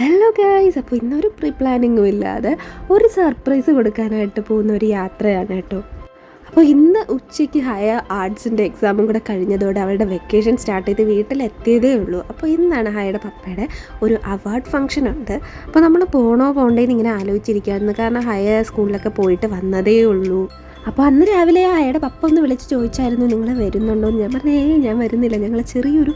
Hello guys അപ്പോൾ ഇന്നൊരു pre പ്ലാനിങ്ങും ഇല്ലാതെ ഒരു സർപ്രൈസ് കൊടുക്കാനായിട്ട് പോകുന്ന ഒരു യാത്രയാണ് കേട്ടോ. അപ്പോൾ ഇന്ന് ഉച്ചയ്ക്ക് ഹയർ ആർട്സിന്റെ എക്സാമും കൂടെ കഴിഞ്ഞതോടെ അവളുടെ വെക്കേഷൻ സ്റ്റാർട്ട് ചെയ്ത് വീട്ടിലെത്തിയതേ ഉള്ളൂ. അപ്പോൾ ഇന്നാണ് ഹയയുടെ പപ്പയുടെ ഒരു അവാർഡ് ഫംഗ്ഷൻ ഉണ്ട്. അപ്പോൾ നമ്മൾ പോണോ പോകണ്ടേന്ന് ഇങ്ങനെ ആലോചിച്ചിരിക്കുകയായിരുന്നു. കാരണം ഹയർ സ്കൂളിലൊക്കെ പോയിട്ട് വന്നതേ ഉള്ളൂ. അപ്പോൾ അന്ന് രാവിലെ അയാളുടെ പപ്പ ഒന്ന് വിളിച്ച് ചോദിച്ചായിരുന്നു നിങ്ങൾ വരുന്നുണ്ടോ? എന്ന് ഞാൻ പറഞ്ഞു ഏയ് ഞാൻ വരുന്നില്ല. ഞങ്ങൾ ചെറിയൊരു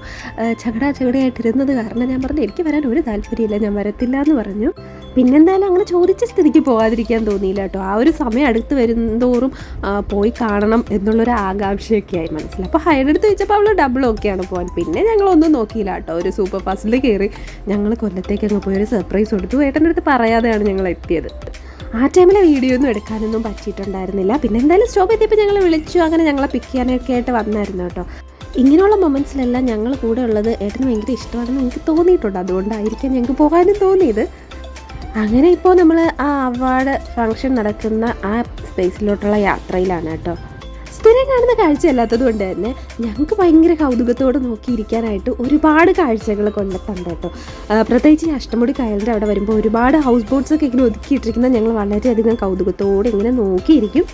ചകട ചകടാ ചകടയായിട്ടിരുന്നത് കാരണം ഞാൻ പറഞ്ഞു എനിക്ക് വരാൻ ഒരു താല്പര്യമില്ല ഞാൻ വരത്തില്ല എന്ന് പറഞ്ഞു. പിന്നെന്തായാലും അങ്ങനെ ചോദിച്ച സ്ഥിതിക്ക് പോകാതിരിക്കാൻ തോന്നിയില്ല കേട്ടോ. ആ ഒരു സമയം അടുത്ത് വരുന്തോറും ആ, പോയി കാണണം എന്നുള്ളൊരു ആകാംക്ഷയൊക്കെ ആയി മനസ്സിലായി. അപ്പോൾ ഹൈഡ് എടുത്ത് വെച്ചപ്പോൾ അവൾ ഡബിൾ ഒക്കെയാണ് പോകാൻ പിന്നെ ഞങ്ങളൊന്നും നോക്കിയില്ല കേട്ടോ. ഒരു സൂപ്പർ ഫാസ്റ്റിൽ കയറി ഞങ്ങൾ കൊല്ലത്തേക്ക് അങ്ങ് പോയി ഒരു സർപ്രൈസ് കൊടുത്തു. ഏട്ടന്റെ അടുത്ത് പറയാതെയാണ് ഞങ്ങൾ എത്തിയത് ആ ടൈമിൽ വീഡിയോ ഒന്നും എടുക്കാനൊന്നും പറ്റിയിട്ടുണ്ടായിരുന്നില്ല. പിന്നെ എന്തായാലും സ്റ്റോപ്പ് എത്തിയപ്പോൾ ഞങ്ങൾ വിളിച്ചു. അങ്ങനെ ഞങ്ങളെ പിക്ക് ചെയ്യാനൊക്കെ ആയിട്ട് വന്നായിരുന്നു കേട്ടോ. ഇങ്ങനെയുള്ള മൊമെന്റ്സിലെല്ലാം ഞങ്ങൾ കൂടെ ഉള്ളത് ഏട്ടന് ഭയങ്കര ഇഷ്ടമാണെന്ന് എനിക്ക് തോന്നിയിട്ടുണ്ട്. അതുകൊണ്ടായിരിക്കാം ഞങ്ങൾക്ക് പോകാനും തോന്നിയത്. അങ്ങനെ ഇപ്പോൾ നമ്മൾ ആ അവാർഡ് ഫങ്ഷൻ നടക്കുന്ന ആ സ്പേസിലോട്ടുള്ള യാത്രയിലാണ് കേട്ടോ. സ്ഥിരം കാണുന്ന കാഴ്ചയല്ലാത്തത് കൊണ്ട് തന്നെ ഞങ്ങൾക്ക് ഭയങ്കര കൗതുകത്തോടെ നോക്കിയിരിക്കാനായിട്ട് ഒരുപാട് കാഴ്ചകൾ കൊണ്ടെത്തണ്ട കേട്ടോ. പ്രത്യേകിച്ച് ഈ അഷ്ടമുടി കായലിന്റെ അവിടെ വരുമ്പോൾ ഒരുപാട് ഹൗസ് ബോട്ട്സൊക്കെ ഇങ്ങനെ ഒതുക്കിയിട്ടിരിക്കുന്ന ഞങ്ങൾ വളരെയധികം കൗതുകത്തോടെ ഇങ്ങനെ നോക്കിയിരിക്കും.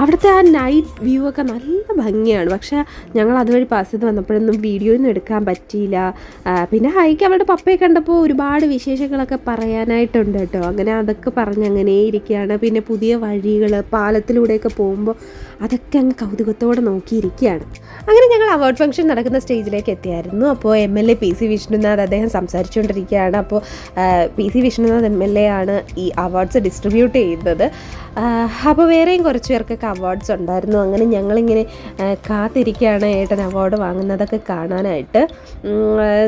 അവിടുത്തെ ആ നൈറ്റ് വ്യൂ ഒക്കെ നല്ല ഭംഗിയാണ്. പക്ഷേ ഞങ്ങൾ അതുവഴി പാസ് ചെയ്ത് വന്നപ്പോഴൊന്നും വീഡിയോ ഒന്നും എടുക്കാൻ പറ്റിയില്ല. പിന്നെ ഹൈക്ക് അവളുടെ പപ്പയെ കണ്ടപ്പോൾ ഒരുപാട് വിശേഷങ്ങളൊക്കെ പറയാനായിട്ടുണ്ട് കേട്ടോ. അങ്ങനെ അതൊക്കെ പറഞ്ഞ് അങ്ങനെ ഇരിക്കുകയാണ്. പിന്നെ പുതിയ വഴികൾ പാലത്തിലൂടെയൊക്കെ പോകുമ്പോൾ അതൊക്കെ അങ്ങ് കൗതുകത്തോടെ നോക്കിയിരിക്കുകയാണ്. അങ്ങനെ ഞങ്ങൾ അവാർഡ് ഫംഗ്ഷൻ നടക്കുന്ന സ്റ്റേജിലേക്ക് എത്തിയായിരുന്നു. അപ്പോൾ M L A P C Vishnunath അദ്ദേഹം സംസാരിച്ചുകൊണ്ടിരിക്കുകയാണ്. അപ്പോൾ P C Vishnunath M L A ആണ് ഈ അവാർഡ്സ് ഡിസ്ട്രിബ്യൂട്ട് ചെയ്യുന്നത് അപ്പോൾ വേറെയും കുറച്ച് പേർക്കൊക്കെ അവാർഡ്സ് ഉണ്ടായിരുന്നു. അങ്ങനെ ഞങ്ങളിങ്ങനെ കാത്തിരിക്കുകയാണ് ഏട്ടൻ അവാർഡ് വാങ്ങുന്നതൊക്കെ കാണാനായിട്ട്.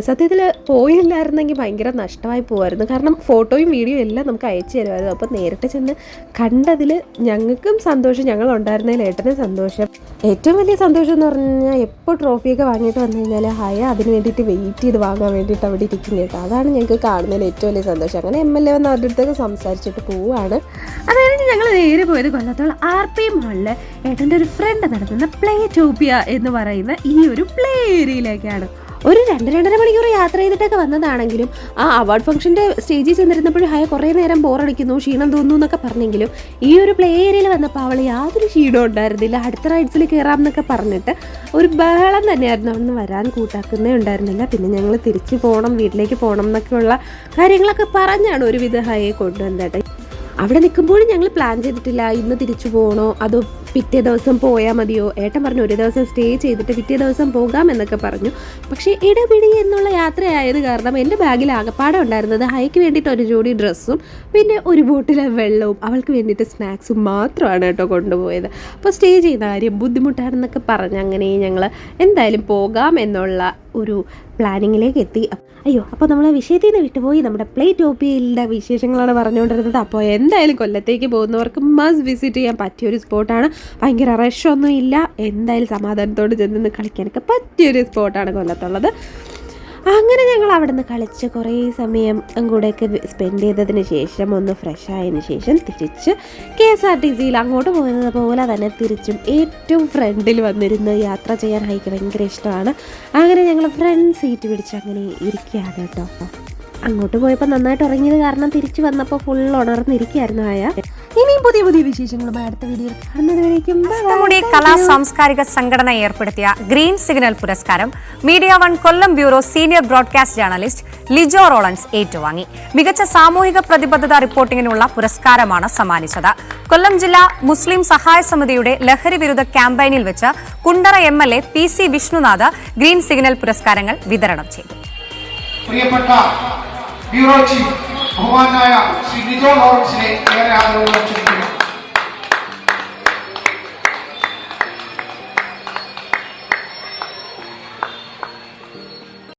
സത്യത്തിൽ പോയില്ലായിരുന്നെങ്കിൽ ഭയങ്കര നഷ്ടമായി പോകുമായിരുന്നു കാരണം ഫോട്ടോയും വീഡിയോയും എല്ലാം നമുക്ക് അയച്ചു തരുമായിരുന്നു. അപ്പോൾ നേരിട്ട് ചെന്ന് കണ്ടതിൽ ഞങ്ങൾക്കും സന്തോഷം ഞങ്ങൾ ഉണ്ടായിരുന്നതിൽ ഏട്ടനും സന്തോഷം. ഏറ്റവും വലിയ സന്തോഷം എന്ന് പറഞ്ഞാൽ എപ്പോൾ ട്രോഫിയൊക്കെ വാങ്ങിയിട്ട് വന്നു കഴിഞ്ഞാൽ ഹയ അതിന് വേണ്ടിയിട്ട് വെയിറ്റ് ചെയ്ത് വാങ്ങാൻ വേണ്ടിയിട്ട് അവിടെ ഇരിക്കും കേട്ടോ. അതാണ് ഞങ്ങൾക്ക് കാണുന്നതിൽ ഏറ്റവും വലിയ സന്തോഷം. അങ്ങനെ എം എൽ എ വന്ന് അവരുടെ അടുത്തൊക്കെ സംസാരിച്ചിട്ട് പോവുകയാണ്. അതായത് ഞങ്ങൾ നേരെ പോയത് കൊല്ലത്തോളം ആർ പി മാളിൽ ഏട്ടന്റെ ഒരു ഫ്രണ്ട് നടത്തുന്ന പ്ലേ ടോപ്പിയ എന്ന് പറയുന്ന ഈ ഒരു പ്ലേ ഏരിയയിലേക്കാണ് ഒരു രണ്ട് രണ്ടര മണിക്കൂർ യാത്ര ചെയ്തിട്ടൊക്കെ വന്നതാണെങ്കിലും ആ അവാർഡ് ഫംഗ്ഷന്റെ സ്റ്റേജിൽ ചെന്നിരുന്നപ്പോഴും ഹായ കുറേ നേരം ബോറടിക്കുന്നു ക്ഷീണം തോന്നുന്നു എന്നൊക്കെ പറഞ്ഞെങ്കിലും ഈ ഒരു പ്ലേ ഏരിയയിൽ വന്നപ്പോൾ അവൾ യാതൊരു ക്ഷീണവും ഉണ്ടായിരുന്നില്ല. അടുത്ത റൈഡ്സിൽ കയറാം എന്നൊക്കെ പറഞ്ഞിട്ട് ഒരു ബഹളം തന്നെയായിരുന്നു. അവിടെ നിന്ന് വരാൻ കൂട്ടാക്കുന്നേ ഉണ്ടായിരുന്നില്ല. പിന്നെ ഞങ്ങൾ തിരിച്ചു പോകണം വീട്ടിലേക്ക് പോകണം എന്നൊക്കെയുള്ള കാര്യങ്ങളൊക്കെ പറഞ്ഞാണ് ഒരുവിധ ഹായെ കൊണ്ടുവന്നത്. അവിടെ നിൽക്കുമ്പോഴും ഞങ്ങൾ പ്ലാൻ ചെയ്തിട്ടില്ല. ഇന്ന് തിരിച്ചു പോകണോ? അതോ പിറ്റേ ദിവസം പോയാൽ മതിയോ? ഏട്ടൻ പറഞ്ഞു ഒരു ദിവസം സ്റ്റേ ചെയ്തിട്ട് പിറ്റേ ദിവസം പോകാം എന്നൊക്കെ പറഞ്ഞു. പക്ഷേ ഇടപിടി എന്നുള്ള യാത്രയായത് കാരണം എന്റെ ബാഗിൽ ആകപ്പാടെ ഉണ്ടായിരുന്നത് ഹൈക്ക് വേണ്ടിയിട്ട് ഒരു ജോഡി ഡ്രസ്സും പിന്നെ ഒരു ബോട്ടിലെ വെള്ളവും അവൾക്ക് വേണ്ടിയിട്ട് സ്നാക്സും മാത്രമാണ് കേട്ടോ കൊണ്ടുപോയത്. അപ്പോൾ സ്റ്റേ ചെയ്യുന്ന കാര്യം ബുദ്ധിമുട്ടാണെന്നൊക്കെ പറഞ്ഞ് അങ്ങനെ ഞങ്ങൾ എന്തായാലും പോകാം എന്നുള്ള ഒരു പ്ലാനിങ്ങിലേക്ക് എത്തി. അയ്യോ അപ്പോൾ നമ്മൾ വിഷയത്തിൽ നിന്ന് വിട്ടുപോയി. നമ്മുടെ പ്ലേ ടോപ്പിയിലെ വിശേഷങ്ങളാണ് പറഞ്ഞുകൊണ്ടിരുന്നത്. അപ്പോൾ എന്തായാലും കൊല്ലത്തേക്ക് പോകുന്നവർക്ക് മസ്റ്റ് വിസിറ്റ് ചെയ്യാൻ പറ്റിയ ഒരു സ്പോട്ടാണ് ഭയങ്കര റഷൊന്നും ഇല്ല. എന്തായാലും സമാധാനത്തോട് ചെന്ന് കളിക്കാനൊക്കെ പറ്റിയൊരു സ്പോട്ടാണ് കൊല്ലത്തുള്ളത്. അങ്ങനെ ഞങ്ങൾ അവിടെ നിന്ന് കളിച്ച് കുറേ സമയം കൂടെയൊക്കെ സ്പെൻഡ് ചെയ്തതിന് ശേഷം ഒന്ന് ഫ്രഷ് ആയതിന് ശേഷം തിരിച്ച് കെ എസ് ആർ ടി സിയിൽ അങ്ങോട്ട് പോയത് പോലെ തന്നെ തിരിച്ചും ഏറ്റവും ഫ്രണ്ടിൽ വന്നിരുന്ന് യാത്ര ചെയ്യാൻ ഹൈക്ക് ഭയങ്കര ഇഷ്ടമാണ്. അങ്ങനെ ഞങ്ങൾ ഫ്രണ്ട് സീറ്റ് പിടിച്ച് അങ്ങനെ ഇരിക്കുകയാണ് കേട്ടോ. അങ്ങോട്ട് പോയപ്പോൾ നന്നായിട്ട് ഉറങ്ങിയത് കാരണം തിരിച്ചു വന്നപ്പോൾ ഫുൾ ഉണർന്നിരിക്കുകയായിരുന്നു ആയ. ഇനിയും പുതിയ പുതിയ വിശേഷങ്ങളുമായി അടുത്ത വീഡിയോയിൽ bye നമ്മുടെ കലാ സാംസ്കാരിക സംഘടന ഏർപ്പെടുത്തിയ ഗ്രീൻ സിഗ്നൽ പുരസ്കാരം media one Kollam bureau senior broadcast journalist Lijo Rolence ഏറ്റുവാങ്ങി. മികച്ച സാമൂഹിക പ്രതിബദ്ധത റിപ്പോർട്ടിങ്ങിനുള്ള പുരസ്കാരമാണ് സമ്മാനിച്ചത്. കൊല്ലം ജില്ലാ മുസ്ലിം സഹായ സമിതിയുടെ ലഹരി വിരുദ്ധ ക്യാമ്പയിനിൽ വെച്ച് Kundara M L A P C Vishnunath green signal പുരസ്കാരങ്ങൾ വിതരണം ചെയ്തു. പ്രിയപ്പെട്ട ബ്യൂറോ ചീഫ് ബഹുമാനായ ശ്രീ ലിജോ ലോറൻസിനെ ഏറെ ആദരവ്